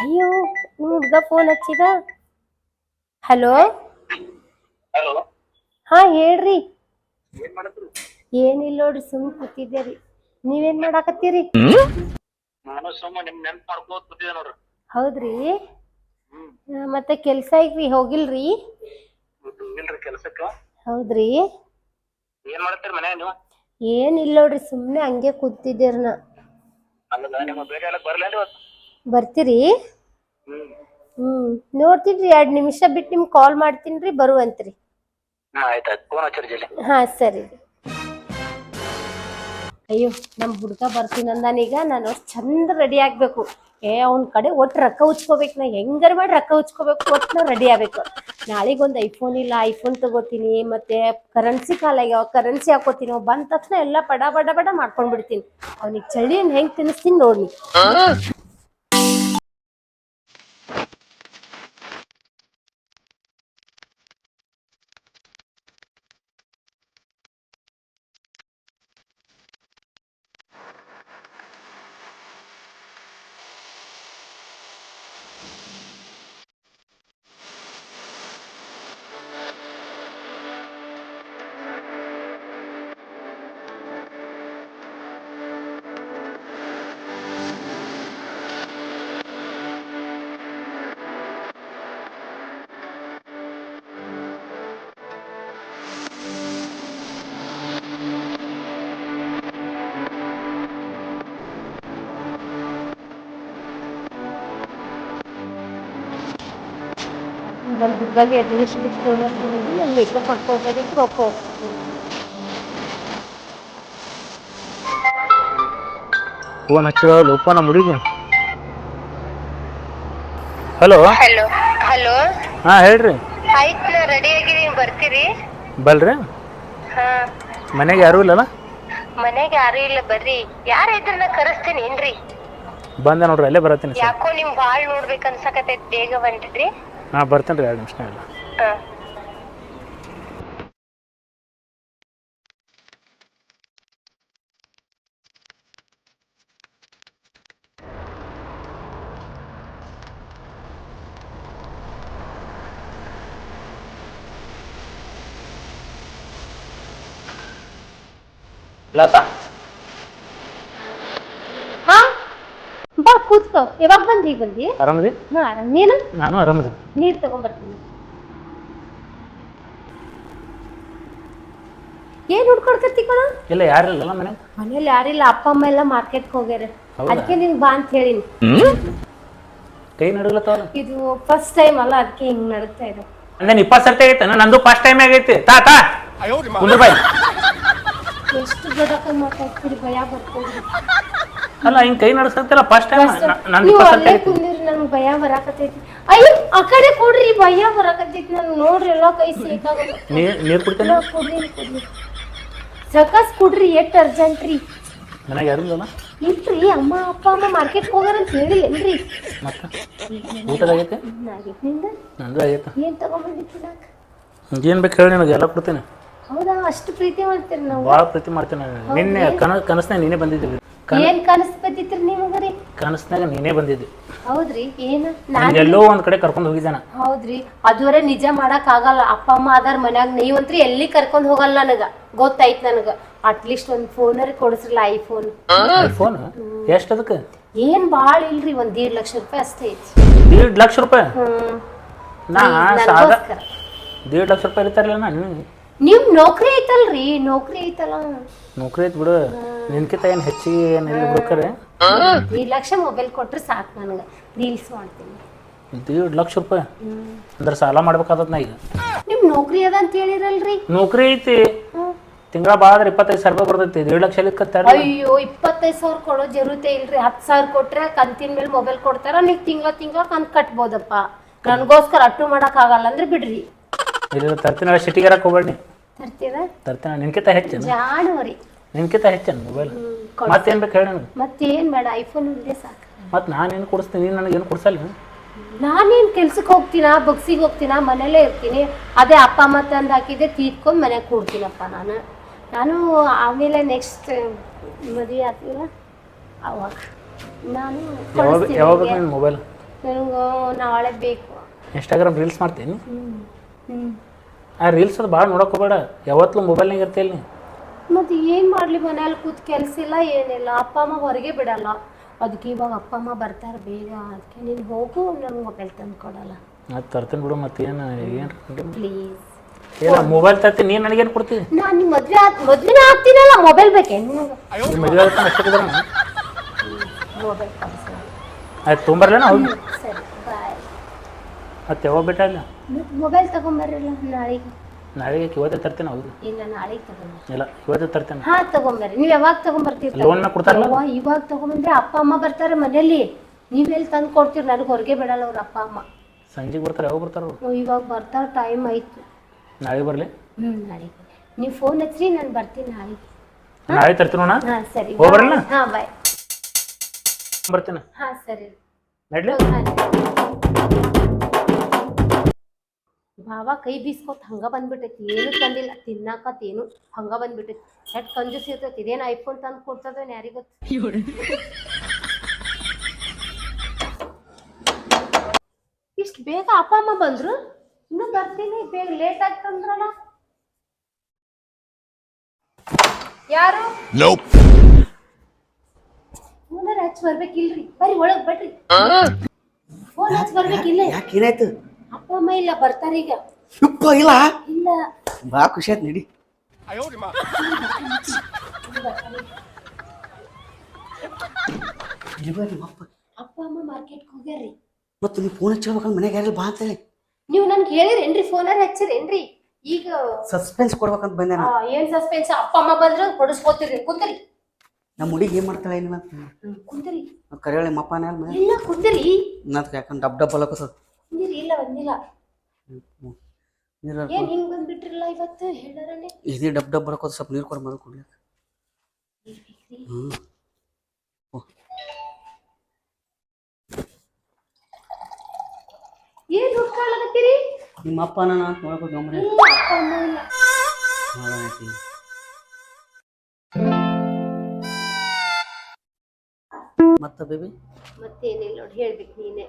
ಅಯ್ಯೋ ನಿಮ್ಮ ಹುಡ್ಗ ಫೋನ್ ಹಚ್ಚಿದ ಹಲೋ ಹಾ ಹೇಳ್ರಿ. ಏನ್ ಮಾಡತ್ರಿ ಏನಿಲ್ಲ ನೋಡ್ರಿ ಸುಮ್ ಕೂತಿದ್ದೆ ರೀ. ನೀವೇನ್ ಮಾಡಾಕತ್ತೀರಿ? ನಾನು ಸುಮ್ಮ ನಿಮ್ ನೆನ್ಪ್ ಮಾಡ್ಕೋತ ಕೂತಿದ್ದೆ ನೋಡ್ರಿ. ಹೌದ್ರಿ. ಮತ್ತೆ ಕೆಲ್ಸ ಐತ್ರಿ ಹೋಗಿಲ್ರಿ? ಇವತ್ತು ಇಲ್ರಿ ಕೆಲ್ಸಕ್ಕ. ಹೌದ್ರಿ. ಏನ್ ಮಾಡತ್ತೀರಿ ಮನ್ಯಾಗ ನೀವು? ಏನಿಲ್ಲ ನೋಡ್ರಿ ಸುಮ್ನೆ ಹಂಗೆ ಕೂತಿದ್ದೀರ ನಾ. ಅಲ್ಲ ನಿಮ್ಮ ಬೇರೆ ಎಲ್ಲ ಬರ್ಲೇನ್ರಿ ಇವತ್ತು. ಬರ್ತೀರಿ? ಹ್ಮ್ ನೋಡ್ತೀನಿ ರೀ ಎರಡ್ ನಿಮಿಷ ಬಿಟ್ಟು ನಿಮ್ಗೆ ಕಾಲ್ ಮಾಡ್ತೀನ್ರಿ ಬರುವಂತ್ರಿ. ಹಾ ಸರಿ. ಅಯ್ಯೋ ನಮ್ ಹುಡ್ಗ ಬರ್ತೀನಂದಾನೀಗ ನಾನು ಅಷ್ಟ್ ಚಂದ ರೆಡಿ ಆಗ್ಬೇಕು. ಏ ಅವ್ನ ಕಡೆ ಒಟ್ಟು ರೊಕ್ಕ ಉಚ್ಕೋಬೇಕು. ನಾ ಹೆಂಗಾರ ಮಾಡಿ ರೊಕ್ಕ ಉಚ್ಕೋಬೇಕು ಒಟ್ಟು ನಾ ರೆಡಿ ಆಗ್ಬೇಕು. ನಾಳೆಗೊಂದು ಐಫೋನ್ ಇಲ್ಲ ಐಫೋನ್ ತಗೋತೀನಿ ಮತ್ತೆ ಕರೆನ್ಸಿ ಕಾಲಾಗ್ಯಾವ ಕರೆನ್ಸಿ ಹಾಕೋತೀನಿ. ಅವ್ ಬಂದ ತಕ್ಷಣ ಎಲ್ಲ ಬಡ ಬಡ ಬಡ ಮಾಡ್ಕೊಂಡ್ಬಿಡ್ತೀನಿ. ಅವ್ನಿಗೆ ಚಳಿಯನ್ನು ಹೆಂಗ್ ತಿನ್ನಿಸ್ತೀನಿ ನೋಡಿ ನನ್ನ ಹುಡ್ಗಾಗಿ ಅಡ್ಮಿಷನ್ ಬಿಟ್ಟು ನಾನು ಮೇಕಪ್ ರೊಕ್ಕ ಹೋಗ್ತೀನಿ ಫೋನ್ ಹಚ್ಚಿರೋ ಲೋಪ ನಮ್ಮ ಹುಡುಗಿ. ಹಲೋ? Hello hello. ಹಾ ಹೇಳ್ರಿ. ಆಯ್ತು ನಾ ರೆಡಿ ಆಗಿದ್ದೀನಿ ಬರ್ತೀರಿ? ಬಲ್ರಿ ಹಾ. ಮನೆಗೆ ಯಾರೂ ಇಲ್ಲಲ್ಲ? ಮನೆಗೆ ಯಾರು ಇಲ್ಲ ಬರ್ರಿ. ಯಾರು ಇದ್ರ ನಾ ಕರೆಸ್ತೀನಿ ಏನ್ರಿ? ಬಂದೆ ನೋಡ್ರಿ ಅಲ್ಲೇ ಬರತ್ತೀನಿ ಯಾಕೋ ನಿಮ್ ಬಾಳ್ ನೋಡ್ಬೇಕು ಅನ್ಸಕತೈತ್ ಬೇಗ ಬಂದಿದ್ರಿ. ಹಾ ಬರ್ತೇನೆ ರೀ ಎರಡು ನಿಮಿಷ ಇಲ್ಲ ಹಾ. ಲತಾ ಹಾ ಕೂತ್ಕೋ ಯಾವಾಗ ಬಂದಿ ಈಗ ಬಂದಿ? ಆರಾಮದಿ? ಹಾ ಆರಾಮ್. ನೀನು? ನಾನು ಆರಾಮದಿ. ನೀರು ತಗೊಂಡ್ಬರ್ತೀನಿ ಏನ್ ಹುಡ್ಕೊಡ್ಕತ್ತಿ ಕಣ? ಇಲ್ಲ ಯಾರಿಲ್ಲ ಮನೆ? ಮನೇಲಿ ಯಾರಿಲ್ಲ ಅಪ್ಪ ಅಮ್ಮ ಎಲ್ಲ ಮಾರ್ಕೆಟ್ಗೆ ಹೋಗ್ಯಾರ. ಹೌದಾ? ಅದಕ್ಕೆ ನಿಂಗ್ ಬಾ ಅಂತ ಹೇಳಿನಿ. ಕೈ ನಡುಗ್ಲತ್ತವಲ್ಲ ಇದು ಫಸ್ಟ್ ಟೈಮ್ ಅಲ್ಲ ಅದಕ್ಕೆ ಹಿಂಗ್ ನಡುತ್ತಾ ಇದೆ. ಅಂದೇನ್ ಇಪ್ಪತ್ತು ಸರ್ತಿ ಆಗೈತೆ ನಂದು ಫಸ್ಟ್ ಟೈಮ್ ಆಗೈತಿ. ತಾ ತಾ. ಕುಂದ್ರ ಬಾಯ್ ಎಷ್ಟು ದೊಡ್ಡಕ್ಕ ಮಾತಾಡ್ತೀರಿ ಭಯ ಬರ್ತದೆ ಅಲ್ಲ ಹಿಂಗ್ ಕೈ ನಡ್ಸತ್ತಿಲ್ಲ ಫಸ್ಟ್ ಟೈಮ್ ನಾನು ನೀವು ಅಲ್ಲೇ ಕುಂದಿರಿ ನನ್ಗೆ ಭಯ ಬರಾಕತೈತಿ ಅಯ್ಯೋ ಆ ಕಡೆ ಕೊಡ್ರಿ ಭಯ ಬರಾಕತೈತಿ ನಾನು ನೋಡ್ರಿ ಎಲ್ಲ ಕೈ ಸೇಕಾಗಲ್ಲ ನೀರ್ ನೀರ್? ಕುಡ್ತೇನೆ ಸಕಸ್ ಕೊಡ್ರಿ ಎಷ್ಟ್ ಅರ್ಜೆಂಟ್ ರೀ. ಮನೆಗೆ ಯಾರು ಇಲ್ಲಲ್ಲ ಇಲ್ರಿ ಅಮ್ಮ ಅಪ್ಪ ಅಮ್ಮ ಮಾರ್ಕೆಟ್ ಹೋಗಾರ ಅಂತ ಹೇಳಿ ಏನ್ರಿ ಮತ್ತೆ ಊಟದಾಗೈತೆ ನಿಂದ? ನಂದು ಆಗೈತೆ. ಏನ್ ತಗೊಂಡ್ಬಂದಿತ್ತು ನಾಕ್ ಏನ್ ಬೇಕು ಹೇಳಿ ನಿನಗೆ ಎಲ್ಲ ಕೊಡ್ತೇನೆ. ಹೌದಾ ಅಷ್ಟು ಪ್ರೀತಿ ಮಾಡ್ತೀರಿ ನಾವು. ಭಾಳ ಪ್ರೀತಿ ಮಾಡ್ತೇನೆ. ನಿನ್ನೆ ಕನ ಕನಸನೇ ನೀನೇ ಬಂದಿದ್ದೀವಿ. ಕನ ಏನ್ ಕನಸ್ ಬತ್ತಿತ್ರಿ ನಿಮಗ್ರಿ ಕನಸ್ನಾಗ ನೀನೇ ಬಂದಿದ್ದೆ. ಹೌದ್ರಿ ಏನ? ನಾನ್ ಎಲ್ಲೋ ಒಂದ್ ಕಡೆ ಕರ್ಕೊಂಡು ಹೋಗಿದ್ದಾನ. ಹೌದ್ರಿ ಅದುವರೆ ನಿಜ ಮಾಡಕ್ ಆಗಲ್ಲ. ಅಪ್ಪ ಅಮ್ಮ ಅದಾರ ಮನ್ಯಾಗ ನೀವಂತ್ರಿ ಎಲ್ಲಿ ಕರ್ಕೊಂಡ್ ಹೋಗಲ್ಲ ನನಗ. ಗೊತ್ತಾಯ್ತ್ ನನಗ. ಅಟ್ಲೀಸ್ಟ್ ಒಂದ್ ಫೋನರಿ ಕೊಡಿಸ್ರಲ್ಲ ಐಫೋನ್ ಫೋನ್ ಎಷ್ಟು ಅದಕ್ಕೆ? ಏನ್ ಬಾಳ್ ಇಲ್ರಿ ಒಂದ್ ದೇಡ್ ಲಕ್ಷ ರೂಪಾಯಿ ಅಷ್ಟೇ ಐತಿ. ದೇಡ್ ಲಕ್ಷ ರೂಪಾಯಿ? ಹ್ಮ್. ನಾ ಸಾದ ನನ್ಗೋಸ್ಕರ. ದೇಡ್ ಲಕ್ಷ ರೂಪಾಯಿ ಇರ್ತಾರಲ್ಲ ನಾನು ನಿಮ್ ನೌಕರಿ ಐತಲ್ರಿ ನೌಕರಿ ಐತಲ್ಲ. ನೌಕರಿ ಐತ್ ಬಿಡು. ನಿನ್ಕಿತ ಏನ್ ಹೆಚ್ಚಿಗೆ ಏನಿಲ್ಲ ಬಿಡ್ಕರೆ ಈ ಲಕ್ಷ ಮೊಬೈಲ್ ಕೊಟ್ರೆ ಸಾಕು ನನಗೆ. ರೀಲ್ಸ್ ಮಾಡ್ತೀನಿ. ದೇಡ್ ಲಕ್ಷ ರೂಪಾಯಿ? ಅಂದ್ರೆ ಸಾಲ ಮಾಡ್ಬೇಕಾದತ್ ನಾ ಈಗ? ನಿಮ್ ನೌಕರಿ ಅದ ಅಂತ ಹೇಳಿರಲ್ರಿ. ನೌಕರಿ ಐತಿ. ತಿಂಗಳ ಆದ್ರೆ ಇಪ್ಪತ್ತೈದು ಸಾವಿರ ರೂಪಾಯಿ ಬರ್ತೈತಿ. ದೇಡ್ ಲಕ್ಷ ಕತ್ತಾರ ಅಯ್ಯೋ ಇಪ್ಪತ್ತೈದು ಸಾವಿರ ಕೊಡೋ ಜರುರತೆ ಇಲ್ರಿ. ಹತ್ತು ಸಾವಿರ ಕೊಟ್ರೆ ಕಂತಿನ ಮೇಲೆ ಮೊಬೈಲ್ ಕೊಡ್ತಾರ. ನೀವು ತಿಂಗಳ ತಿಂಗಳ ಕಂತ್ ಕಟ್ಬೋದಪ್ಪ. ನನಗೋಸ್ಕರ ಅಟ್ಟು ಮಾಡಕ್ ಆಗಲ್ಲ ಅಂದ್ರೆ ಬಿಡ್ರಿ. ಇಲ್ಲ ತರ್ತೀನಿ ಸಿಟಿಗೆ ಹೋಗ್ಬೇಡಿ ತರ್ತೀರಾ ತರ್ತೀನಿ ನಿನ್ಕಿಂತ ಹೆಚ್ಚೇನು? ಜಾನುವರಿ. ನಿನ್ಕಿಂತ ಹೆಚ್ಚೇನು ಮೊಬೈಲ್ ಮತ್ತೇನು ಬೇಕು ಹೇಳಿ ನನಗೆ. ಮತ್ತೇನ್ ಬೇಡ ಐಫೋನ್ ಸಾಕು. ಮತ್ತೆ ಕೊಡಿಸ್ತೀನಿ? ನೀನು ಕೊಡ್ಸಲ್ಲ ನಾನೇನ್ ಕೆಲ್ಸಕ್ಕೆ ಹೋಗ್ತೀನ? ಬಗ್ಸಿಗೆ ಹೋಗ್ತೀನ? ಮನೇಲೇ ಇರ್ತೀನಿ. ಅದೇ ಅಪ್ಪ ಅಮ್ಮ ತಂದು ಹಾಕಿದ್ದೆ ತೀರ್ಕೊಂಡು ಮನೆಗೆ ಕೂಡ್ತೀನಪ್ಪ ನಾನು. ನಾನು ಆಮೇಲೆ ನೆಕ್ಸ್ಟ್ ಮದುವೆ ಆಗ್ತಿಲ್ಲ ಅವಾಗ. ನಾನು ಯಾವಾಗ ಯಾವಾಗ ಬೇಕು ನಿನ್ನ ಮೊಬೈಲ್ ನನಗೆ ನಾಳೆ ಬೇಕು. ಇನ್ಸ್ಟಾಗ್ರಾಮ್ ರೀಲ್ಸ್ ಮಾಡ್ತೀನಿ? ಆ ರೀಲ್ಸ್ ಅದು ಭಾಳ ನೋಡಕ್ಕೆ ಹೋಗ್ಬೇಡ. ಯಾವತ್ತೂ ಮೊಬೈಲ್ನಾಗ ಇರ್ತೀಯಲ್ಲ ನೀ? ಮತ್ತೆ ಏನು ಮಾಡಲಿ ಮನೇಲಿ ಕೂತ್ ಕೆಲಸ ಇಲ್ಲ ಏನಿಲ್ಲ. ಅಪ್ಪ ಅಮ್ಮ ಹೊರಗೆ ಬಿಡಲ್ಲ. ಅದಕ್ಕೆ ಇವಾಗ ಅಪ್ಪ ಅಮ್ಮ ಬರ್ತಾರೆ ಬೇಗ. ಅದಕ್ಕೆ ನೀನು ಹೋಗು ನನಗೆ ಮೊಬೈಲ್ ತಂದು ಕೊಡಲ್ಲ. ಅದು ತರ್ತೀನಿ ಬಿಡು ಮತ್ತೆ ಏನು ಏನು ಪ್ಲೀಸ್ ಏನ ಮೊಬೈಲ್ ತರ್ತೀನಿ ನೀನು ನನಗೇನು ಕೊಡ್ತೀವಿ ನಾನು ನಿಮ್ಮ ಮದ್ವೆ ಆತ್ ಮದುವೆನೇ ಆಗ್ತೀನಲ್ಲ ಮೊಬೈಲ್ ಬೇಕೇ? ನಿನಗೆ. ನಿಮ್ಮ ಮದುವೆ ಆಗುತ್ತೆ ಅಷ್ಟೇ ಮೊಬೈಲ್ ಕಳಿಸು ಆಯ್ತು ತೊಂಬರ್ಲೇನ ಹೌದು ಸರಿ ಬಾಯ್ ಮತ್ತೆ ಯಾವಾಗ ಇಲ್ಲ ಮೊಬೈಲ್ ತಗೊಂಬರ್ರಲ್ಲ ನಾಳೆಗೆ. ನಾಳೆಗೆ ಇವತ್ತೇ ತರ್ತೀನಿ ಹೌದು ಇಲ್ಲ ನಾಳೆಗೆ ತಗೊಂಬರ್ರಿ. ಇಲ್ಲ ಇವತ್ತೇ ತರ್ತೇನೆ. ಹಾ ತಗೊಂಬರ್ರಿ. ನೀವು ಯಾವಾಗ ತಗೊಂಬರ್ತೀರಿ ಲೋನ್ ಕೊಡ್ತಾರಲ್ಲ ಇವಾಗ ತಗೊಂಬಂದ್ರೆ ಅಪ್ಪ ಅಮ್ಮ ಬರ್ತಾರೆ ಮನೇಲಿ ನೀವೆಲ್ಲಿ ತಂದು ಕೊಡ್ತೀರಿ? ನನಗೆ ಹೊರಗೆ ಬಿಡಲ್ಲ ಅವ್ರ ಅಪ್ಪ ಅಮ್ಮ. ಸಂಜೆಗೆ ಬರ್ತಾರೆ ಯಾವಾಗ ಬರ್ತಾರೆ ಅವ್ರು? ಇವಾಗ ಬರ್ತಾರೆ ಟೈಮ್ ಆಯ್ತು. ನಾಳೆ ಬರಲಿ? ಹ್ಞೂ ನಾಳೆಗೆ ನೀವು ಫೋನ್ ಹಚ್ಚಿರಿ ನಾನು ಬರ್ತೀನಿ ನಾಳೆಗೆ. ನಾಳೆ ಅಣ್ಣ. ಹಾಂ ಸರಿ. ಹೋಗ್ಬರಲ್ಲ? ಹಾಂ ಬಾಯ್ ಬರ್ತೀನಿ. ಹಾ ಸರಿ. ನಡ್ಲಿ ಭಾವ ಕೈ ಬೀಸ್ಕೊತ್ ಹಂಗ ಬಂದ್ಬಿಟ್ಟೈತಿ. ಏನು ತಂದಿಲ್ಲ. ತಿನ್ನಾಕತ್ ಏನು ಹಂಗ ಬಂದ್ಬಿಟ್ಟೈತಿ. ಎಟ್ ಕಂಜೂಸ್ ಇರ್ತೈತಿ. ಇದೇನು ಐಫೋನ್ ತಂದು ಕೊಡ್ತದೇನು ಯಾರಿಗ್ ಗೊತ್ತು? ಇಷ್ಟು ಬೇಗ ಅಪ್ಪ ಅಮ್ಮ ಬಂದ್ರು. ಇನ್ನು ಬರ್ತೀನಿ ಬೇಗ ಲೇಟ್ ಆಗ್ತಂದ್ರಲ್ಲ ಯಾರು? ಫೋನರ್ ಹಚ್ಚಿ ಬರ್ಬೇಕಿಲ್ರಿ. ಬರೀ ಒಳಗ್ ಬರ್ರಿ. ಫೋನ್ ಹಚ್ಚಿ ಬರ್ಬೇಕಿಲ್ಲ? ಯಾಕೆ ಏನಾಯ್ತು? ಅಮ್ಮ ಇಲ್ಲ ಬರ್ತಾರೆ ಈಗ. ಯಪ್ಪ ಇಲ್ಲ? ಇಲ್ಲ. ಬಾ ಖುಷಿ ಆಯ್ತು ನಡಿ. ಇಲ್ಲಿ ಬರ್ರಿ ಅಪ್ಪ ಅಪ್ಪ ಅಮ್ಮ ಮಾರ್ಕೆಟ್ಗೆ ಹೋಗ್ಯಾರ್ರಿ. ಮತ್ತು ನೀವು ಫೋನ್ ಹಚ್ಚಿರ್ಬೇಕಂದ್ರೆ ಮನೆಗೆ ಯಾರಿಲ್ಲ ಬಾ ಅಂತೇಳಿ. ನೀವು ನನ್ಗೆ ಹೇಳಿರೇನ್ರಿ ಫೋನರ್ ಹಚ್ಚಿರೇನ್ರಿ? ಈಗ ಸಸ್ಪೆನ್ಸ್ ಕೊಡ್ಬೇಕಂತ ಬಂದೆ ಆ, ನಾನು ಏನ್ ಸಸ್ಪೆನ್ಸ್ ಅಪ್ಪ ಅಮ್ಮ ಬಂದ್ರೆ ಕೊಡಿಸ್ಕೋತೀರಿ ಕುಂತರಿ. ನಮ್ಮ ಹುಡುಗಿ ಏನ್ ಮಾಡ್ತಾಳೆ ಏನಿಲ್ಲ ಕುಂತರಿ. ಕರೆಯೊಳ ಮಪ್ಪನ ಮೇಲೆ ಇಲ್ಲ ಕುಂತರಿ. ನದ್ ಯಾಕಂದ್ರೆ ಡಬ್ ಡಬ್ ಅಲ್ಲಕತ್ತದ ಇಲ್ಲ ಬಂದಿಲ್ಲ ನೀರು ಏನ್ ಹಿಂಗ್ ಬಂದ್ಬಿಟ್ರಲ್ಲ ಇವತ್ತು? ಹೇಳಾರನೆ. ಇದೇ ಡಬ್ ಡಬ್ ಸ್ವಲ್ಪ ನೀರು ಕೊಡ ಮೊದಲು ಕುಡ್ಲಿಕ್ಕೆ ಹ್ಞೂ ಏನ್ ಹುಡ್ಕಾಳಕತ್ತೀರಿ ನಿಮ್ಮ ಗಮನ ಇಲ್ಲ ಅಪ್ಪ ಅಮ್ಮ ಇಲ್ಲ. ಮತ್ತ ಬೇಬಿ? ಮತ್ತೇನಿಲ್ಲ ನೋಡಿ ಹೇಳ್ಬೇಕು ನೀನೆ.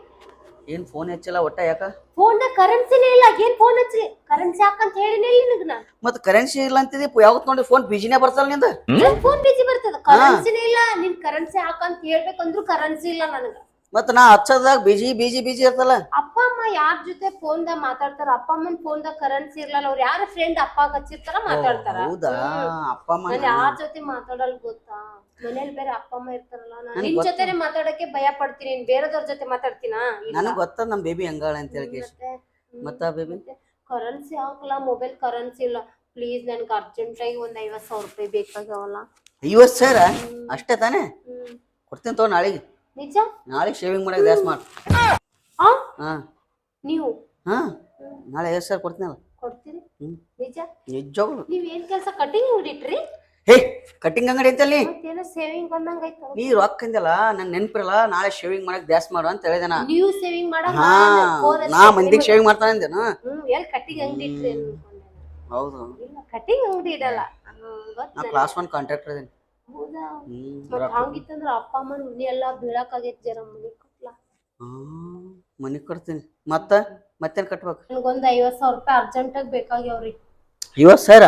ಏನ್ ಫೋನ್ ಹಚ್ಚಲ್ಲ ಒಟ್ಟ ಯಾಕ? ಫೋನ್ ಕರೆನ್ಸಿನೇ ಇಲ್ಲ ಏನ್ ಫೋನ್ ಹಚ್ಚಿ ಕರೆನ್ಸಿ ಹಾಕಂತ ಹೇಳಿನೇ ಇಲ್ಲ ನಿನಗ ನಾ ಮತ್ ಕರೆನ್ಸಿ ಇಲ್ಲ ಅಂತಿದಿ ಯಾವತ್ ನೋಡಿ ಫೋನ್ ಬಿಜಿನೇ ಬರ್ತಲ್ಲ ನಿಂದ? ಫೋನ್ ಬಿಜಿ ಬರ್ತದ? ಕರೆನ್ಸಿನೇ ಇಲ್ಲ ನಿನ್ ಕರೆನ್ಸಿ ಹಾಕಂತ ಹೇಳ್ಬೇಕಂದ್ರು ಕರೆನ್ಸಿ ಇಲ್ಲ ನನಗ. ಮತ್ ನಾ ಹಚ್ಚದಾಗ ಬಿಜಿ ಬಿಜಿ ಬಿಜಿ ಇರ್ತಲ್ಲ. ಅಪ್ಪ ಅಮ್ಮ ಯಾರ ಜೊತೆ ಫೋನ್ ದಾಗ ಮಾತಾಡ್ತಾರ? ಅಪ್ಪ ಅಮ್ಮನ ಫೋನ್ದಾಗ ಕರೆನ್ಸಿ ಇರ್ಲಲ್ಲ ಅವ್ರ ಯಾರ ಫ್ರೆಂಡ್ ಅಪ್ಪ ಹಚ್ಚಿರ್ತಾರ ಮಾತಾಡ್ತಾರ? ಹೌದಾ. ಅಪ್ಪ ಅಮ್ಮ ನಾನ್ ಯಾರ? ಜೊತೆ ಮಾತಾಡಲ್ ಗೊತ್ತಾ? ಮನೇಲಿ ಬೇರೆ ಅಪ್ಪ ಅಮ್ಮ ಇರ್ತಾರಲ್ಲ ನಾನ್ ನಿನ್. ಜೊತೆನೆ ಮಾತಾಡಕ್ಕೆ ಭಯ ಪಡ್ತೀನಿ ನೀನ್ ಬೇರೆದವ್ರ ಜೊತೆ ಮಾತಾಡ್ತೀನಾ. ನನಗ್ ಗೊತ್ತ ನಮ್ ಬೇಬಿ ಹಂಗಾಳ ಅಂತ ಹೇಳಿ ಮತ್ತೆ? ಮತ್ತ ಬೇಬಿ ಕರೆನ್ಸಿ ಹಾಕಲ್ಲ ಮೊಬೈಲ್ ಕರೆನ್ಸಿ ಇಲ್ಲ. ಪ್ಲೀಸ್ ನನ್ಗೆ ಅರ್ಜೆಂಟ್ ಆಗಿ ಒಂದ್ ಐವತ್ ಸಾವಿರ ರೂಪಾಯಿ ಬೇಕಾಗ್ಯಾವಲ್ಲ. ಐವತ್ ಸಾವಿರ? ಅಷ್ಟೇ ತಾನೇ? ಕೊಡ್ತೀನಿ ತಗೋ ನಾಳೆಗೆ. ನಿಜ? ನಾಳೆ ಶೇವಿಂಗ್ ಮಾಡಕ್ಕೆ ದ್ಯಾಸ್ ಮಾಡ್. ಆ? ಹಾ. ನೀವು? ಹಾ. ನಾಳೆ ಐವತ್ ಸಾವಿರ ಕೊಡ್ತೀನಲ್ಲ. ಕೊಡ್ತೀರಿ. ನಿಜ? ನಿಜವಾಗ್ಲು. ನೀವ್ ಏನ್ ಕೆಲ್ಸ ಕಟಿಂಗ್ ಹಿಡಿಟ್ರಿ ಹೇ ಕಟಿಂಗ್ ಅಂಗಡಿ ಅಂತಲ್ಲಿ ಮತ್ತೇನೋ ಸೇವಿಂಗ್ ಬಂದಂಗ ಆಯ್ತು ನೀ ರೊಕ್ಕ ಅಂದಲ್ಲ ನನ್ನ ನೆನಪಿರಲ್ಲ ನಾಳೆ ಶೇವಿಂಗ್ ಮಾಡಕ್ಕೆ ದ್ಯಾಸ್ ಮಾಡು ಅಂತ ಹೇಳಿದೆ ನಾ. ನೀವು ಸೇವಿಂಗ್ ಮಾಡೋ ಹಾ. ನಾ ಮಂದಿಗೆ ಶೇವಿಂಗ್ ಮಾಡ್ತಾನೆ ಅಂದೇನು ಹ್ಮ್ ಕಟಿಂಗ್ ಅಂಗಡಿ ಇಟ್ರಿ ಹೌದು. ಇಲ್ಲ ಕಟಿಂಗ್ ಅಂಗಡಿ ಇಡಲ್ಲ. ನಾ ಕ್ಲಾಸ್ ಒನ್ ಕಾಂಟ್ರಾಕ್ಟರ್ ಇದೀನಿ. ಹೌದಾ? ಹಂಗಿತ್ತಂದ್ರ ಅಪ್ಪ ಅಮ್ಮನ ಮನಿ ಎಲ್ಲಾ ಬೀಳಕ್ ಆಗೈತ್ ಜರ ಮನಿ ಕೊಟ್ಲಾ. ಮನಿ ಕೊಡ್ತೀನಿ ಮತ್ತ? ಮತ್ತೇನ್ ಕಟ್ಬೇಕು? ನನಗೊಂದ್ ಐವತ್ ಸಾವಿರ ರೂಪಾಯಿ ಅರ್ಜೆಂಟ್ ಆಗಿ ಬೇಕಾಗ್ಯಾವ್ರಿ. ಐವತ್ ಸಾವಿರ?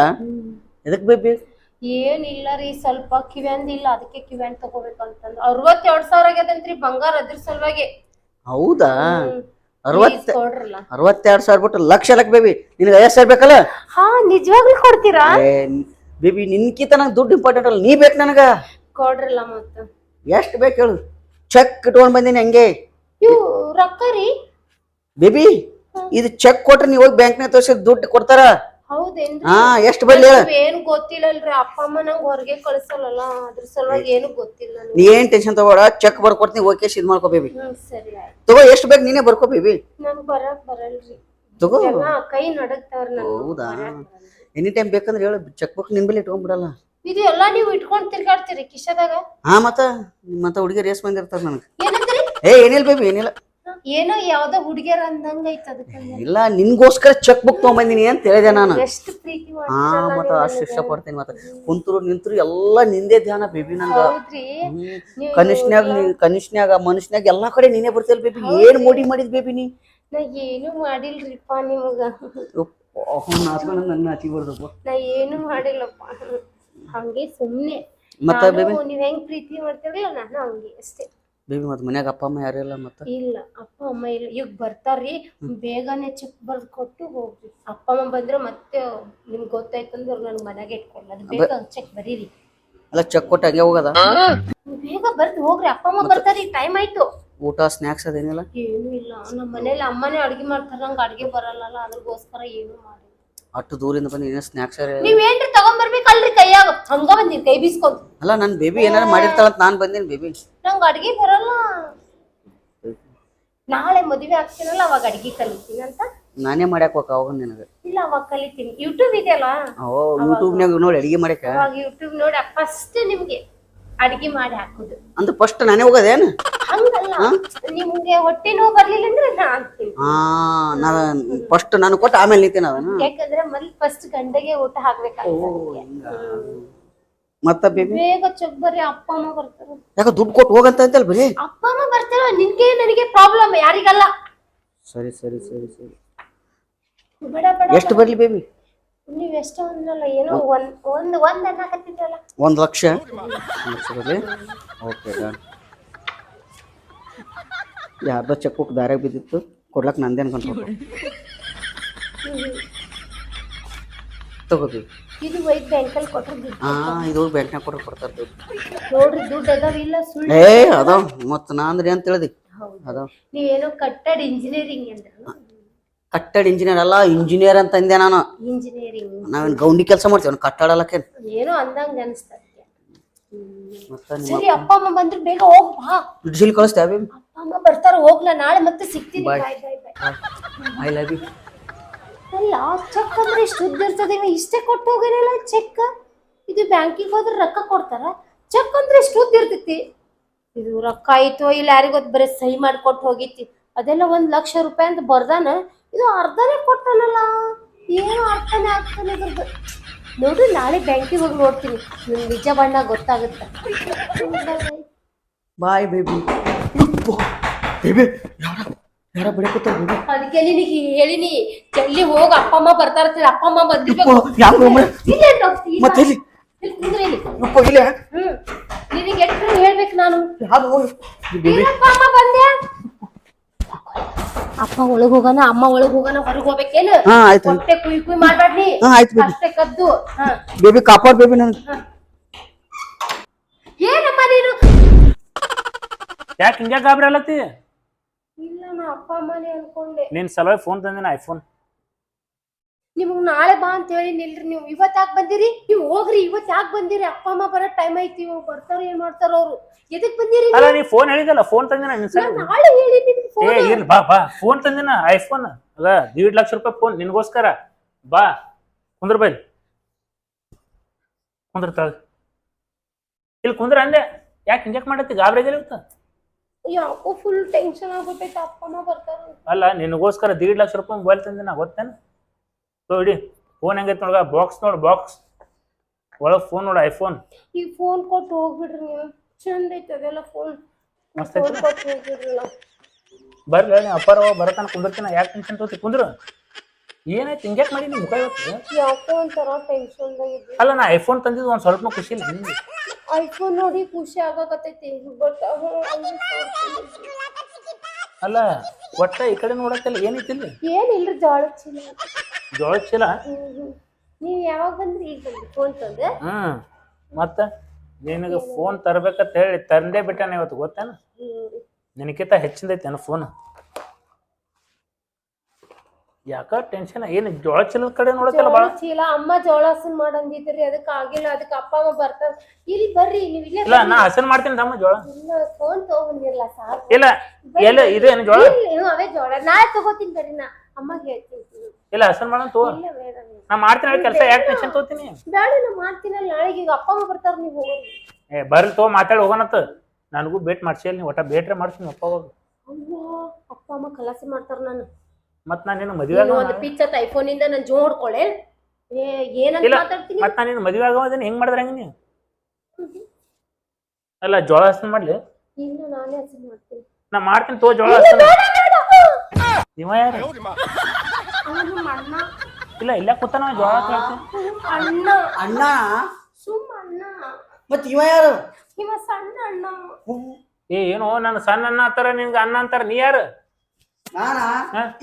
ಎದಕ್ ಬೇಬಿ? ಏನಿಲ್ಲ ರೀ ಸ್ವಲ್ಪ ಕಿವ್ಯಾಂದ್ ಇಲ್ಲ ಅದಕ್ಕೆ ಕಿವ್ಯಾಂಡ್ ತಗೋಬೇಕಂತಂದ್ರ ಅರವತ್ತೆರಡ್ ಸಾವಿರ ಆಗ್ಯದಂತ್ರಿ ಬಂಗಾರ ಅದ್ರ ಸಲುವಾಗಿ. ಹೌದಾ? ಅರವತ್ತೆರಡ್ ಅರವತ್ Please ಕೊಡ್ರಲ್ಲ. ಅರವತ್ತೆರಡು ಸಾವಿರ ಬಿಟ್ಟು ಲಕ್ಷ ಲಕ್ಷ ಬೇಬಿ? ನಿನಗೆ ಐವತ್ತು ಸಾವಿರ ಬೇಕಲ್ಲ? ಹಾ ನಿಜವಾಗ್ಲೂ ಕೊಡ್ತೀರಾ? ಬೇಬಿ ನಿನ್ಕಿತ ನಂಗೆ ದುಡ್ಡು ಇಂಪಾರ್ಟೆಂಟ್ ಅಲ್ಲ. ನೀ ಬೇಕು ನನಗ? ಕೊಡ್ರಲ್ಲ ಮತ್ತ. ಎಷ್ಟು ಬೇಕು ಹೇಳು. ಚೆಕ್ ಇಟ್ಕೊಂಡು ಬಂದೀನಿ ಹಂಗೆ. ಇವು ರೊಕ್ಕ ರೀ. ಬೇಬಿ ಇದು ಚೆಕ್ ಕೊಟ್ರೆ ನೀವು ಹೋಗಿ ಬ್ಯಾಂಕ್ನಾಗ ತೋರಿಸಿ ದುಡ್ಡು ಕೊಡ್ತಾರ? ಹೌದೇನ್ರಿ. ಹಾ ಎಷ್ಟು ಬರಲಿ ಏನು ನಾವ್ ಏನ್ ಗೊತ್ತಿಲ್ಲಲ್ರಿ. ಅಪ್ಪ ಅಮ್ಮ ನಂಗ್ ಹೊರಗೆ ಕಳ್ಸಲ್ಲಲ್ಲ. ಅದ್ರ ಸಲುವಾಗಿ ಏನು ಗೊತ್ತಿಲ್ಲ ನನಗೆ. ನೀ ಏನ್ ಟೆನ್ಷನ್ ತಗೋಡ ಚೆಕ್ ಬರ್ಕೊಡ್ತೀನಿ ಓಕೆ ಇದು ಮಾಡ್ಕೋ ಬೇಬಿ. ಹ್ಮ್ ಸರಿ ಆಯ್ತು. ತಗೋ ಎಷ್ಟು ಬೇಕು ನೀನೇ ಬರ್ಕೋ ಬೇಬಿ. ನನ್ ಬರಕ್ ಬರಲ್ರಿ. ತಗೋ. ಎಲ್ಲ ಕೈ ನಡಕ್ತಾವ್ರ ನನ್ ಹೌದಾ? ಎನಿ ಟೈಮ್ ಬೇಕಂದ್ರೆ ಹೇಳು ಚೆಕ್ ಬುಕ್ ನಿನ್ ಬಲ್ಲಿ ಇಟ್ಕೊಂಡ್ಬಿಡಲ್ಲ. ಇದು ಎಲ್ಲಾ ನೀವು ಇಟ್ಕೊಂಡ್ ತಿರ್ಗಾಡ್ತೀರಿ ಕಿಶದಾಗ? ಹಾ ಮತ್ತ ಮತ್ತ ಹುಡುಗಿ ರೇಸ್ ಬಂದಿರ್ತಾರ ನನಗೆ. ಏನಂದ್ರಿ? ಏ ಏನಿಲ್ಲ ಬೇಬಿ ಏನಿಲ್ಲ. ಏನೋ ಯಾವ್ದೋ ಹುಡುಗಿಯರ ಅಂದಂಗ ಐತ ಅದಕ್ಕೆ ಇಲ್ಲ ನಿನ್ಗೋಸ್ಕರ ಚೆಕ್ ಬುಕ್ ತಗೊಂಬಂದಿನಿ ಅಂತ ಹೇಳಿದೆ ನಾನು. ಎಷ್ಟು ಪ್ರೀತಿ ಹಾ ಮತ್ತ ಅಷ್ಟು ಇಷ್ಟ ಇಷ್ಟಪಡ್ತೀನಿ ಮತ್ತ. ಕುಂತರು ನಿಂತರು ಎಲ್ಲಾ ನಿಂದೇ ಧ್ಯಾನ ಬೇಬಿ ನಂಗ. ಹೌದ್ರಿ. ಮನುಷ್ಯನಾಗ ಕನಿಷ್ನ್ಯಾಗ ಮನುಷ್ನ್ಯಾಗ ಎಲ್ಲಾ ಕಡೆ ನೀನೇ ಬರ್ತಿಲ್ ಬೇಬಿ ಏನ್ ಮೋಡಿ ಮಾಡಿದ್ ಬೇಬಿ ನೀ? ನಾ ಏನು ಮಾಡಿಲ್ರಿಪ್ಪ ನಿಮಗ. ನನ್ನ ಅತಿ ಬರ್ದಪ್ಪ ನಾ ಏನು ಮಾಡಿಲ್ಲಪ್ಪ. ಹಂಗೆ ಸುಮ್ನೆ. ಮತ್ತ ಬೇಬಿ? ನೀವ್ ಹೆಂಗ್ ಪ್ರೀತಿ ಮಾಡ್ತೀರಲ್ಲ ನಾನು ಹಂಗೆ ಅಷ್ಟೇ. ಬೇಬಿ ಮತ್ ಮನ್ಯಾಗ ಅಪ್ಪ ಅಮ್ಮ ಯಾರಿಲ್ಲ ಮತ್ತೆ? ಇಲ್ಲ ಅಪ್ಪ ಅಮ್ಮ ಇಲ್ಲ. ಈಗ ಬರ್ತಾರ್ರಿ. ಬೇಗನೆ ಚೆಕ್ ಬರ್ದ್ ಕೊಟ್ಟು ಹೋಗ್ರಿ. ಅಪ್ಪ ಅಮ್ಮ ಬಂದ್ರೆ ಮತ್ತೆ ನಿಮ್ಗೆ ಗೊತ್ತಾಯ್ತಂದ್ರೆ ನನ್ ಮನೆಗೆ ಇಟ್ಕೊಳ್ಳ. ಅದು ಬೇಗ ಚೆಕ್ ಬರೀರಿ. ಎಲ್ಲ ಚೆಕ್ ಕೊಟ್ಟು ಹಂಗೆ ಹೋಗದ? ಬೇಗ ಬರ್ದು ಹೋಗ್ರಿ. ಅಪ್ಪ ಅಮ್ಮ ಬರ್ತಾರಿ ಟೈಮ್ ಆಯ್ತು. ಊಟ ಸ್ನಾಕ್ಸ್ ಅದೇನಿಲ್ಲ? ಏನು ಇಲ್ಲ. ನಮ್ಮ ಮನೇಲಿ ಅಮ್ಮನೇ ಅಡ್ಗೆ ಮಾಡ್ತಾರೆ. ನಂಗೆ ಅಡ್ಗೆ ಬರಲ್ಲಲ್ಲ ಅದ್ರಗೋಸ್ಕರ ಏನು ಮಾಡಿ ಅಷ್ಟು ದೂರಿಂದ ಬಂದು ಏನೇ ಸ್ನಾಕ್ಸ್ ನೀವೇನ್ರಿ ತಗೊಂಬರ್ಬೇಕಲ್ರಿ ಕೈಯಾಗ? ಹಂಗ ಬಂದಿ ಕೈ ಬೀಸ್ಕೊಂಡ್ ಅಲ್ಲ ನನ್ ಬೇಬಿ ಏನಾರ ಮಾಡಿರ್ತಾಳಂತ ನಾನ್ ಬಂದೀನಿ ಬೇಬಿ. ನಂಗೆ ಅಡ್ಗೆ ಬರಲ್ಲ. ನಾಳೆ ಮದುವೆ ಆಗ್ತೀನಲ್ಲ ಅವಾಗ ಅಡ್ಗೆ ಕಲಿತೀನಿ ಅಂತ. ನಾನೇ ಮಾಡ್ಯಾಕ ಹೋಗ ಅವಾಗ ನಿನಗ. ಇಲ್ಲ ಅವಾಗ ಕಲಿತೀನಿ. ಯೂಟ್ಯೂಬ್ ಇದೆಯಲ್ಲ? ಯೂಟ್ಯೂಬ್ ಯೂಟ್ಯೂಬ್ನ್ಯಾಗ ನೋಡಿ ಅಡಿಗೆ ಮಾಡ್ಯಾಕ. ಅವಾಗ ಯೂಟ್ಯೂಬ್ ನೋಡಿ ಫಸ್ಟ್ ನಿಮ್ಗೆ. ಅಡ್ಗೆ ಮಾಡಿ ಹಾಕುದು. ಅಂತ ಫಸ್ಟ್ ನಾನೇ ಹೋಗೋದೇನು ಹಂಗಲ್ಲ. ನಿಮ್ಗೆ ಹೊಟ್ಟೆ ನೋವು ಬರ್ಲಿಲ್ಲ ಅಂದ್ರೆ ನಾ ಹಾಕ್ತೀನಿ. ಹಾ ನಾ ಫಸ್ಟ್ ನಾನು ಕೊಟ್ಟು ಆಮೇಲೆ ನಿಂತೇನೆ ಅದನ್ನ ಯಾಕಂದ್ರೆ ಮೊದ್ಲು ಫಸ್ಟ್ ಗಂಡಗೆ ಊಟ ಹಾಕ್ಬೇಕಾಗ್ತದೆ ಮತ್ತ ಬೇಬಿ ಬೇಗ ಚೊಕ್ ಬರ್ರಿ ಅಪ್ಪ ಅಮ್ಮ ಬರ್ತಾರ. ಯಾಕ ದುಡ್ಡು ಕೊಟ್ಟು ಹೋಗಂತ ಅಂತಲ್ಲ ಬರೀ? ಅಪ್ಪ ಅಮ್ಮ ಬರ್ತಾರ ನಿನ್ಗೆ ನನಗೆ ಪ್ರಾಬ್ಲಮ್ ಯಾರಿಗಲ್ಲ. ಸರಿ ಸರಿ ಸರಿ ಸರಿ. ಬೇಡ ಬೇಡ ಎಷ್ಟು ಬರ್ಲಿ ಬೇಬಿ ನೀವ್ ಎಷ್ಟೋ ಅಂದ್ರಲ್ಲ ಏನೋ ಒಂದ್ ಒಂದ್ ಒಂದ್ ಅನ್ನಕತ್ತಿದ್ರಲ್ಲ ಒಂದ್ ಲಕ್ಷ? ಒಂದ್ ಓಕೆ ಡನ್ ಯಾರ್ದೋ ಚೆಕ್ ಬುಕ್ ದಾರ್ಯಾಗ ಬಿದ್ದಿತ್ತು. ಕೊಡ್ಲಕ್ ನಂದೇನ್ ಕಂಟ್ರೋಲ್ ತಗೋತೀವಿ ಇದು ವೈದ್ ಬ್ಯಾಂಕಲ್ಲಿ ಕೊಟ್ರೆ ದುಡ್ಡು. ಹಾ ಇದು ಬ್ಯಾಂಕ್ನಾಗ ಕೊಟ್ರೆ ಕೊಡ್ತಾರ ದುಡ್ಡು. ನೋಡ್ರಿ ದುಡ್ಡು ಅದಾವ ಇಲ್ಲ ಸುಳ್ಳು ಏ ಅದಾವ. ಮತ್ತ ನಾ ಅಂದ್ರೆ ಅಂತ ಹೇಳ್ದಿ. ಹೌದು. ಅದಾವ. ನೀವೇನೋ ಕಟ್ಟಡ ಇಂಜಿನಿಯರಿಂಗ್ ಅಂದ್ರ ಕಟ್ಟಡ ಇಂಜಿನಿಯರ್ ಅಲ್ಲ ಇಂಜಿನಿಯರ್ ಅಂತ ಅಂದೆ ನಾನು. ಇಂಜಿನಿಯರಿಂಗ್ ನಾವೇನು ಗೌಂಡಿ ಕೆಲಸ ಮಾಡ್ತೀವಿ ಕಟ್ಟಡ ಅಲ್ಲಕ್ಕೇನ್ ಏನೋ ಅಂದಂಗ ಅನಿಸ್ತದೆ ಮತ್ತ ನಿಮ್ಮ ಸರಿ ಅಪ್ಪ ಅಮ್ಮ ಬಂದ್ರೆ ಬೇಗ ಹೋಗ್ ಬಾ. ಡಿಜಿಲ್ ಕಳಿಸ್ತೇವೆ ಬೇಬಿ ಅಪ್ಪ ಅಮ್ಮ ಬರ್ತಾರ ಹೋಗ್ಲಾ ನಾಳೆ ಮತ್ತೆ ಸಿಗ್ತೀನಿ. Bye bye bye I love you ಅಲ್ಲ ಚೆಕ್ ಅಂದ್ರೆ ಇಷ್ಟು ಉದ್ದ ಇರ್ತದೆ ಇವ ಇಷ್ಟೇ ಕೊಟ್ಟು ಹೋಗಿರಲ್ಲ ಚೆಕ್? ಇದು ಬ್ಯಾಂಕಿಗೆ ಹೋದ್ರೆ ರೊಕ್ಕ ಕೊಡ್ತಾರ? ಚೆಕ್ ಅಂದ್ರೆ ಇಷ್ಟು ಉದ್ದ ಇರ್ತೈತಿ. ಇದು ರೊಕ್ಕ ಆಯ್ತು ಇಲ್ಲ ಯಾರಿಗೊತ್ತು ಬರೀ ಸಹಿ ಮಾಡ್ಕೊಟ್ಟು ಹೋಗಿತಿ ಅದೆಲ್ಲ ಒಂದ್ ಲಕ್ಷ ರೂಪಾಯಿ ಅಂತ ಬರ್ದಾನ? ಇದು ಅರ್ಧನೇ ಕೊಟ್ಟನಲ್ಲ? ಏನು ಅರ್ಥನೇ ಆಗ್ತಾನೆ ಇದ್ರದ್ದು? ನೋಡು ನಾಳೆ ಬ್ಯಾಂಕಿಗೆ ಹೋಗಿ ನೋಡ್ತೀನಿ. ನಿಮ್ಗೆ ನಿಜ ಬಣ್ಣ ಗೊತ್ತಾಗುತ್ತೆ. ಬಾಯ್ ಬೇಬಿ. ಬೇಬಿ ಯಾರ ಯಾರ ಬಿಡಕತ್ತಾರ ಬೇಬಿ? ಅದಕ್ಕೆ ನಿನಗೆ ಹೇಳಿನಿ ಜಲ್ದಿ ಹೋಗಿ ಅಪ್ಪ ಅಮ್ಮ ಬರ್ತಾರ ಅಪ್ಪ ಅಮ್ಮ ಇಲ್ಲೇ ಹೋಗ್ತೀನಿ. ಮತ್ತೆ ಇಲ್ಲಿ? ಇಲ್ಲಿ ಕುಂದ್ರೆ ಇಲ್ಲಿ. ಯಪ್ಪ ಇಲ್ಲ? ಹ್ಮ್. ನಿನಗೆ ಎಷ್ಟು ಹೇಳ್ಬೇಕು ನಾನು? ಹೋಗಿ ಬೇಬಿ. ಏನಪ್ಪ ಅಮ್ಮ ಬಂದೆ ಅಪ್ಪ ಒಳಗ್ ಹೋಗೋಣ ಅಮ್ಮ ಒಳಗ್ ಹೋಗೋಣ ಹೊರಗ್ ಹೋಗ್ಬೇಕೇನು? ಹಾ ಆಯ್ತು. ಹೊಟ್ಟೆ ಕುಯ್ ಕುಯ್ ಮಾಡ್ಬೇಡ್ನಿ. ಹಾ ಆಯ್ತು ಬಿಡಿ. ಅಷ್ಟೇ ಕದ್ದು. ಹಾ. ಬೇಬಿ ಕಾಪಾಡ್ ಬೇಬಿ ನನ್ ಏನಮ್ಮ ನೀನು? ಯಾಕೆ ಹಿಂಗೆ ಗಾಬರಿ ಅಲ್ಲತ್ತಿ? ಇಲ್ಲ ನಾ ಅಪ್ಪ ಅಮ್ಮನೇ ಅನ್ಕೊಂಡೆ. ನಿನ್ ಸಲುವಾಗಿ ಫೋನ್ ತಂದಿನ ಐಫೋನ್ ನಿಮಗ್ ನಾಳೆ ಬಾ ಅಂತ ಹೇಳಿ ನಿಲ್ರಿ ನೀವು ಇವತ್ ಯಾಕೆ ಬಂದಿರಿ? ನೀವು ಹೋಗ್ರಿ ಇವತ್ ಯಾಕೆ ಬಂದಿರಿ? ಅಪ್ಪ ಅಮ್ಮ ಬರೋ ಟೈಮ್ ಐತಿ ಇವಾಗ ಬರ್ತಾರ ಏನ್ ಮಾಡ್ತಾರ ಅವ್ರು? ಎದಕ್ ಬಂದಿರಿ ಅಲ್ಲ ನೀ ಫೋನ್ ಹೇಳಿದಲ್ಲ ಫೋನ್ ತಂದಿನ ನಿನ್ ಸಲ ನಾಳೆ ಹೇಳಿ ನಿಮ್ಗೆ ಏ ಫೋನ್ ಇರ್ಲಿ ಬಾ ಬಾ. ಫೋನ್ ತಂದಿನ ಐಫೋನ್ ಅದ ದೀಡ್ ಲಕ್ಷ ರೂಪಾಯಿ ಫೋನ್ ನಿನ್ಗೋಸ್ಕರ. ಬಾ ಕುಂದ್ರ ಬೈಲ್ ಕುಂದ್ರ ತಾಳ. ಇಲ್ಲಿ ಕುಂದ್ರ ಅಂದೆ. ಯಾಕೆ ಹಿಂಗ್ಯಾಕ್ ಮಾಡತ್ತಿ? ಗಾಬರಿ ಆಗಿರುತ್ತ ಯಾಕೋ ಫುಲ್ ಟೆನ್ಷನ್ ಆಗ್ಬಿಟ್ಟೈತೆ ಅಪ್ಪ ಅಮ್ಮ ಬರ್ತಾರ ಅಲ್ಲ ನಿನಗೋಸ್ಕರ ದೀಡ್ ಲಕ್ಷ ರೂಪಾಯಿ ಮೊಬೈಲ್ ತಂದಿನ ಗೊತ್ತೇನ? ನೋಡಿ ಫೋನ್ ಹೆಂಗೈತೆ ನೋಡ್ಗ ಬಾಕ್ಸ್ ನೋಡು ಬಾಕ್ಸ್ ಒಳಗೆ ಫೋನ್ ನೋಡು ಐಫೋನ್ ಈ ಫೋನ್ ಕೊಟ್ಟು ಹೋಗ್ಬಿಡ್ರಿ ನೀವು. ಚಂದ ಐತೆ ಅದೆಲ್ಲ ಫೋನ್ ಮಸ್ತ್ ಕೊಟ್ಟು ಹೋಗ್ಬಿಡ್ರಲ್ಲ ಬರ್ಲಿ ಹೇಳಿ ಅಪ್ಪಾರ ಬರತನ ಕುಂದಿರ್ತಾನ ಯಾಕೆ ಟೆನ್ಷನ್ ತೋತಿ ಕುಂದ್ರು. ಏನಾಯ್ತು ಹಿಂಗ್ಯಾಕ್ ಮಾಡಿ ನಿಮ್ ಮುಖ ಇವತ್ತು? ಯಾಕೋ ಒಂಥರ ಅಲ್ಲ ನಾ ಐಫೋನ್ ತಂದಿದ್ದು ಒಂದ್ ಸ್ವಲ್ಪ ಖುಷಿ ಇಲ್ಲ ನಿಮ್ಗೆ. ಐಫೋನ್ ನೋಡಿ ಖುಷಿ ಆಗಕತ್ತೈತಿ ಬಟ್ ಅಲ್ಲ ಒಟ್ಟ ಈ ಕಡೆ ನೋಡಕ್ಕೆಲ್ಲ ಏನೈತಿಲ್ಲ ಏನಿಲ್ರಿ ಜಾಳ ಚೀಲ. ಜೋಳ ಚೀಲ ನೀವ್ ಯಾವಾಗ ಬಂದ್ರಿ? ಈಗ ಬಂದ್ರಿ. ಫೋನ್ ತಂದೆ. ಹ್ಮ್ ಮತ್ತ ನಿನಗೆ ಫೋನ್ ತರ್ಬೇಕಂತ ಹೇಳಿ ತಂದೆ ಬಿಟ್ಟಾನ ಇವತ್ತು ಗೊತ್ತೇನ? ನಿನಕಿಂತ ಹೆಚ್ಚಿಂದ ಏನೋ ಫೋನ್ ಯಾಕ ಟೆನ್ಷನ್ ಏನು ಜೋಳ ಚೀಲದ ಕಡೆ ನೋಡತ್ತಲ್ಲ ಬಾಳ? ಜೋಳದ ಚೀಲ ಅಮ್ಮ ಜೋಳ ಹಸನ್ ಮಾಡಂದಿದ್ರಿ ಅದಕ್ಕೆ ಆಗಿಲ್ಲ. ಅದಕ್ಕೆ ಅಪ್ಪ ಅಮ್ಮ ಬರ್ತಾರ. ಇಲ್ಲಿ ಬರ್ರಿ ನೀವು ಇಲ್ಲೇ ಇಲ್ಲ ನಾ ಹಸನ್ ಮಾಡ್ತೀನಿ ಅಮ್ಮ ಜೋಳ. ಇಲ್ಲ ಫೋನ್ ತಗೊಂಡಿರಲ್ಲ ಸಾಕು. ಇಲ್ಲ ಎಲ್ಲ ಇದು ಏನು ಜೋಳ ಅವೇ ಜೋಳ. ನಾ ತಗೋತೀನಿ ಬರ್ರಿ ನಾ. ಅಮ್ಮಗೆ ಹೇಳ್ತೀನಿ. ಇಲ್ಲ ಹಸನ್ ಮಾಡೋಣ ನೀವು. ನಾ ಮಾಡ್ತೀನಿ ಕೆಲಸ ಯಾಕೆ ಟೆನ್ಷನ್ ತಗೋತೀನಿ? ಬೇಡ ನಾ ಮಾಡ್ತೀನಿ ನಾಳೆಗೆ ಈಗ ಅಪ್ಪ ಅಮ್ಮ ಬರ್ತಾರ ನೀವು ಹೋಗೋದು ಏ ಬರ್ರಿ ತೋ ಮಾತಾಡಿ ಹೋಗೋಣತ್ತ ನನಗೂ ಭೇಟ್ ಮಾಡ್ಸಿ ನೀವು ಒಟ್ಟ ಭೇಟ್ರೆ ಮಾಡ್ಸಿ ಅಪ್ಪ ಅವಾಗ ಅಯ್ಯೋ ಅಪ್ಪ ಅಮ್ಮ ಕಲಾಸಿ ಮಾಡ್ತಾರ ನಾನು ಮತ್ ನಾನು ನಿನ್ನ ಮದುವೆ ನೀನು ಒಂದು ಪಿಚ್ಚ ಐಫೋನ್ ಇಂದ ನಾನು ಜೋ ಹೊಡ್ಕೊಳ್ಳೆ ಏ ಏನಂತ ಇಲ್ಲ ಮಾತಾಡ್ತೀನಿ? ಮತ್ ನಾನು ನಿನ್ನ ಮದುವೆ ಆಗೋದನ್ನ ಹೆಂಗ್ ಮಾಡಿದ್ರೆ ನೀ? ನೀವು ಅಲ್ಲ ಜೋಳ ಹಸನ್ ಮಾಡ್ಲಿ? ಇಲ್ಲ ನಾನೇ ಹಸನ್ ಮಾಡ್ತೀನಿ. ನಾ ಮಾಡ್ತೀನಿ ತೋ ಜೋಳ ಹಸನ್ ಇವ ಯಾರು? ನಮ್ಮ ಅಣ್ಣ ಇಲ್ಲ ಇಲ್ಲ ಕೂತಾನ ಜೋಳ ಕೇಳ್ತೀನಿ ಅಣ್ಣ. ಅಣ್ಣ? ಸುಮ್ಮ ಅಣ್ಣ. ಮತ್ ಇವ ಯಾರು? ಇವ ಸಣ್ಣ ಅಣ್ಣ. ಏ ಏನೋ ನನ್ನ ಸಣ್ಣ ಅಣ್ಣ ಅಂತಾರ ನಿನ್ಗ ಅಣ್ಣ ಅಂತಾರ ನೀ ಯಾರು? ನಾನ?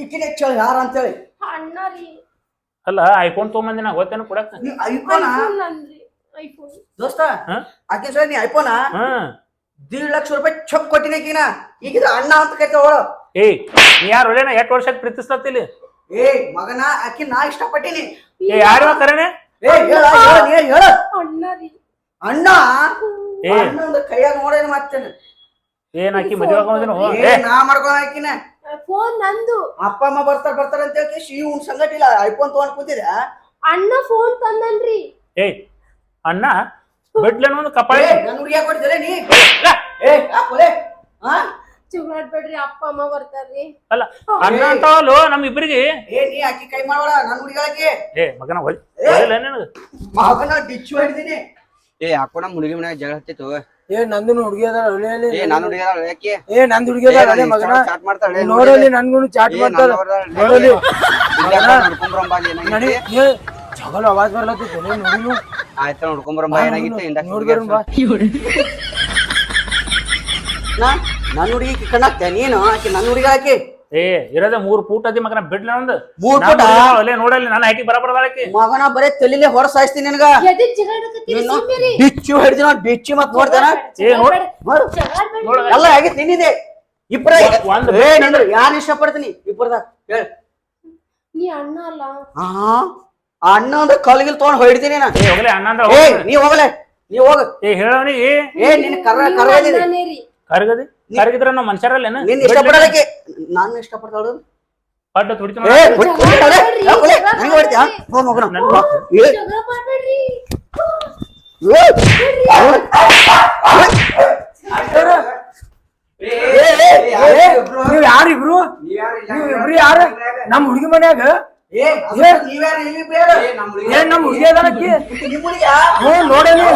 ಇಕ್ಕಿನ ಕೇಳಿ ಯಾರ ಅಂತೇಳಿ. ಅಣ್ಣ ರೀ. ಅಲ್ಲ ಐಫೋನ್ ತೊಗೊಂಬಂದಿ ನಾ ಗೊತ್ತೇನು ಕೊಡಕ್ ನೀ ಐಫೋನ ಐಫೋನ್ ದೋಸ್ತ ಹಾ? ಆಕೆ ಸರ್ ನೀ ಐಫೋನ ಹ್ಮ್ ದೀಡ್ ಲಕ್ಷ ರೂಪಾಯಿ ಚೊಕ್ ಕೊಟ್ಟಿನ ಈಗಿನ ಈಗ ಅಣ್ಣ ಅಂತ ಕರಿತಾವ ಏಯ್ ನೀ ಯಾರು ಒಳ್ಳೆನ? ಎಷ್ಟು ವರ್ಷ ಪ್ರೀತಿಸ್ಲತ್ತಿಲಿ ಏ ಮಗನ ಆಕಿ ನಾ ಇಷ್ಟಪಟ್ಟಿನಿ. ಏ ಯಾರು ಕರೆನೆ? ಏ ಹೇಳ ಹೇಳ ನೀ ಹೇಳ. ಅಣ್ಣ ರೀ. ಅಣ್ಣ? ಏ. ಅಣ್ಣಂದ ಕೈಯಾಗ ನೋಡೇನ ಮಾಡ್ತೇನೆ ಏನ್ ಆಕಿ ಮದುವೆ ಆಗೋದಿನ ಏ ನಾ ಮಾಡ್ಕೊಂಡ್ ಆಕಿನ. ಫೋನ್ ನಂದು. ಅಪ್ಪ ಅಮ್ಮ ಬರ್ತಾರ ಬರ್ತಾರ ಅಂತ ಹೇಳಿ ಶಿ ಉನ್ ಸಂಗಟ ಇಲ್ಲ ಐಫೋನ್ ತಗೊಂಡ್ ಕೂತಿದ ಅಣ್ಣ ಫೋನ್ ತಂದನ್ರಿ. ಏ ಅಣ್ಣ ಬಿಡ್ಲೇನು ಒಂದು ಕಪಾಳಿ. ಏ ನನ್ ಹುಡುಗಿ ಕೊಡ್ತೀರ ನೀ? ಏ ಯಾಕೋಲೆ ಹಾ ಚುಗಾಡ್ಬೇಡ್ರಿ ಅಪ್ಪ ಅಮ್ಮ ಬರ್ತಾರ್ರಿ. ಅಲ್ಲ ಅಣ್ಣ ಅಂತಾವಲ್ಲೋ ನಮ್ ಇಬ್ರಿಗೆ ಏ ನೀ ಆಕಿ ಕೈ ನನ್ನ ಹುಡುಗಿ ಏ ಮಗನ ನಿನಗ? ಮಗನ ಡಿಚ್ಚು ಹಿಡಿದೀನಿ. ಏ ಯಾಕೋ ನಮ್ಮ ಹುಡುಗಿ ಮನ್ಯಾಗ ಜಗಳ ಹತ್ತಿತ್ತು ಏ ನಂದು ಹುಡುಗಿ ಅದ ಒಳ್ಳೆಯಲ್ಲಿ ಏ ನಾನು ಹುಡುಗಿ ಅದಾಳ ಯಾಕೆ ಏ ನಂದು ಹುಡುಗಿ ಅದೇ ಮಗನ. ಚಾಟ್ ಮಾಡ್ತಾಳೆ ನೋಡಲಿ ನನ್ಗೂ ಚಾಟ್ ಮಾಡ್ತಾರ ನೋಡಲಿ. ನಡಿ. ಏ ಜಗಳ ಆವಾಜ್ ಬರ್ಲತ್ತಿತ್ತು ನೀನ್ ನೋಡಿನು ಆಯ್ತಾ ನೋಡ್ಕೊಂಬರಂಬ ಏನಾಗಿತ್ತು ನೋಡ್ಬಾರ ಬಾ. ನಾ? ನನ್ ಹುಡುಗಿ ಕಣ್ಣಾಕ್ತೆ? ನೀನು? ಆಕಿ ನನ್ನ ಹುಡುಗಿ ಹಾಕಿ ಏ ಇರೋದ ಮೂರ್ ಫೂಟ್ ಅದಿ ಮಗನ ಬಿಡ್ಲ ಒಂದು ಮೂರ್ ಫೂಟ್ ಅಲ್ಲೇ ನೋಡಲ್ಲಿ ನಾನು ಹಾಕಿ ಬರಬಾರ್ದ ಆಕಿ ಮಗನ ಬರೇ ತಲಿಲೆ ಹೊರ ಸಾಯಿಸ್ತೀನಿ ನಿನಗ. ಬಿಚ್ಚು ಹಿಡಿದಿನ ಡಿಚ್ಚು ಮತ್ ನೋಡ್ತಾನ ಏ ನೋಡ್. ಎಲ್ಲ ಆಗಿ ತಿನ್ನಿದೆ ಇಬ್ಬರ ಒಂದ್ ಏ ನಿಂದ್ರು ಯಾನ್ ಇಷ್ಟಪಡ್ತೀನಿ? ಇಬ್ಬರದ ಹೇಳ. ನೀ ಅಣ್ಣ ಅಲ್ಲ. ಆ ಅಣ್ಣ ಅಂದ್ರೆ ಕಲ್ಗಿಲ್ ತಗೊಂಡ್ ಹೊಡಿತೀನಿ ನಾ ಏ ಹೋಗಲೇ ಅಣ್ಣ ಅಂದ್ರ ಏ ನೀ ಹೋಗಲೇ ನೀ ಹೋಗ. ಏ ಹೇಳವನಿಗೆ ಏ. ನಿನ್ ಕರ ಕರದಿನಿ ಕರಗದಿ? ಕರಗಿದ್ರ ನಾವ್ ಮನುಷ್ಯರಲ್ಲೇನ? ನಿನ್ ಇಷ್ಟಪಡಲಕ್ಕೆ ನಾನು ಇಷ್ಟಪಡ್ತಾಳು ಪಡ್ಡ ತುಡಿತ ಏ ಹೊಡಿ- ಹೊಡಿತಾಳೆ? ಏ, ಹೊಡಿ. ನನಗೆ ಹೊಡಿತ್ಯಾ? ಹೋ? ಮಗನ. ಏ, ಏ, ಏ, ಏ, ಏ, ನೀವ್ ಯಾರಿಬ್ರು ನೀವ್ ಇಬ್ರು ಯಾರ? ನಮ್ ಹುಡುಗಿ ಮನ್ಯಾಗ? ಏ, ಅದು ನೀವ್ಯಾರು ಇಲ್ಲಿ ಬೇರೆ? ಏನ್ ನಮ್ ಹುಡುಗಿ ಅದನಕ್ಕಿ ನೋಡಲಿ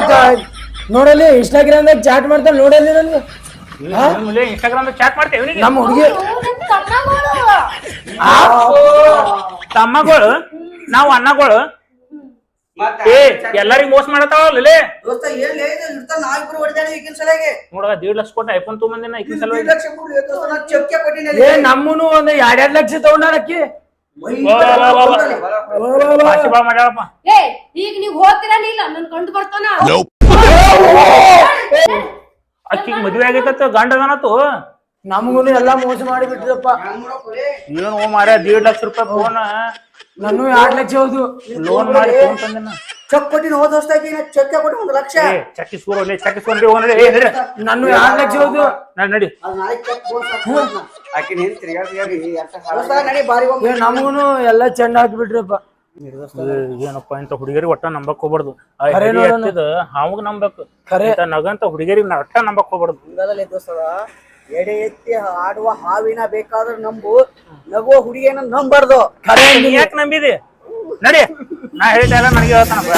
ನೋಡಲಿ ಇನ್ಸ್ಟಾಗ್ರಾಮ್ದಾಗ ಚಾಟ್ ಮಾಡ್ತಾರ ನೋಡಲಿ ನನ್ಗೆ ಇನ್ಸ್ಟಾಗ್ರಾಮ್ ಚಾಟ್ ಮಾಡ್ತೇವೆ ನಮ್ಮ ಹುಡುಗಿ ತಮ್ಮಗಳು ನಾವು ಅಣ್ಣಗಳು ಏ ಎಲ್ಲರಿಗೂ ಮೋಸ ಮಾಡತಾವಲ್ಲೇ ದೋಸ್ತ ಏನ್ ಲೇ ಇದು? ಇರ್ತಾನ ನಾ ಇಬ್ರು ಹೊಡಿದಾಡಿ ಈಗಿನ ಸಲಗೆ ನೋಡಗ ದೀಡ್ ಲಕ್ಷ ಕೊಟ್ಟ ಐಫೋನ್ ತೊಗೊಂಬಂದಿನ ದೀಡ್ ಸಲುವಾಗಿ ಏ ನಮ್ಮನು ಒಂದ್ ಎರಡೆರಡ್ ಲಕ್ಷ ತಗೊಂಡಾರ ಅಕ್ಕಿ ಮಾಡ್ಯಾಳಪ್ಪ ಈಗ ನೀವ್ ಹೋಗ್ತೀರಾ ಇಲ್ಲ ನನ್ ಕಂಡು ಬರ್ತಾನ ಅಕ್ಕಿಗೆ ಮದ್ವೆ ಆಗೈತತ್ತ ಗಂಡ ನಮಗೂನು ನಮಗುನು ಎಲ್ಲಾ ಮೋಸ ಮಾಡಿ ಬಿಟ್ರಪ್ಪ ಏನು ಓ ಮಾರ್ಯ ದೀಡ್ ಲಕ್ಷ ರೂಪಾಯಿ ಫೋನ್ ನಾನು ಎರಡ್ ಲಕ್ಷ ಹೌದು. ಲೋನ್ ಮಾಡಿ ಫೋನ್ ತಂದಿನ. ಚೆಕ್ ಕೊಟ್ಟಿನ ಹೋದ ದೋಸ್ತ ಚೆಕ್ ಕೊಟ್ಟು ಒಂದು ಲಕ್ಷ. ಚೆಕ್ ಚಕ್ಕಿ ಸೂರ್ ಒಳ್ಳೆ ಚಕ್ಕಿ ಸೂರ್ ನಡಿ ಹೋಗ್ ಏ ನಡಿ. ನಾನು ಎರಡ್ ಲಕ್ಷ ಹೌದು. ನಾನು ನಡಿ. ನಮಗುನು ಎಲ್ಲಾ ಚೆಂಡ ಹಾಕಿ ಬಿಟ್ರಪ್ಪ ಏ, ಏನಪ್ಪ ಇಂತ ಹುಡುಗಿಯರಿಗೆ ಒಟ್ಟ ನಂಬಕ್ ಹೋಗ್ಬಾರ್ದು. ಹಾವಾಗ ನಂಬಕ್. ಖರೆ. ನಗಂತ ಹುಡುಗಿಯರಿಗೆ ಒಟ್ಟ ನಂಬಕ್ ಹೋಗ್ಬಾರ್ದು. ಹಿಂಗದಲ್ಲೇ ದೋಸ್ತದ ಎಡೆ ಎತ್ತಿ ಆಡುವ ಹಾವಿನ ಬೇಕಾದ್ರೆ ನಂಬು. ನಗುವ ಹುಡುಗಿಯನ್ನ ನಂಬಾರ್ದು. ಯಾಕೆ ನಂಬಿದಿ? ನಡಿ. ನಾ ಹೇಳಿದ್ದೆಲ್ಲ ನನಗೆ ಹೇಳ್ತಾನಪ್ಪ.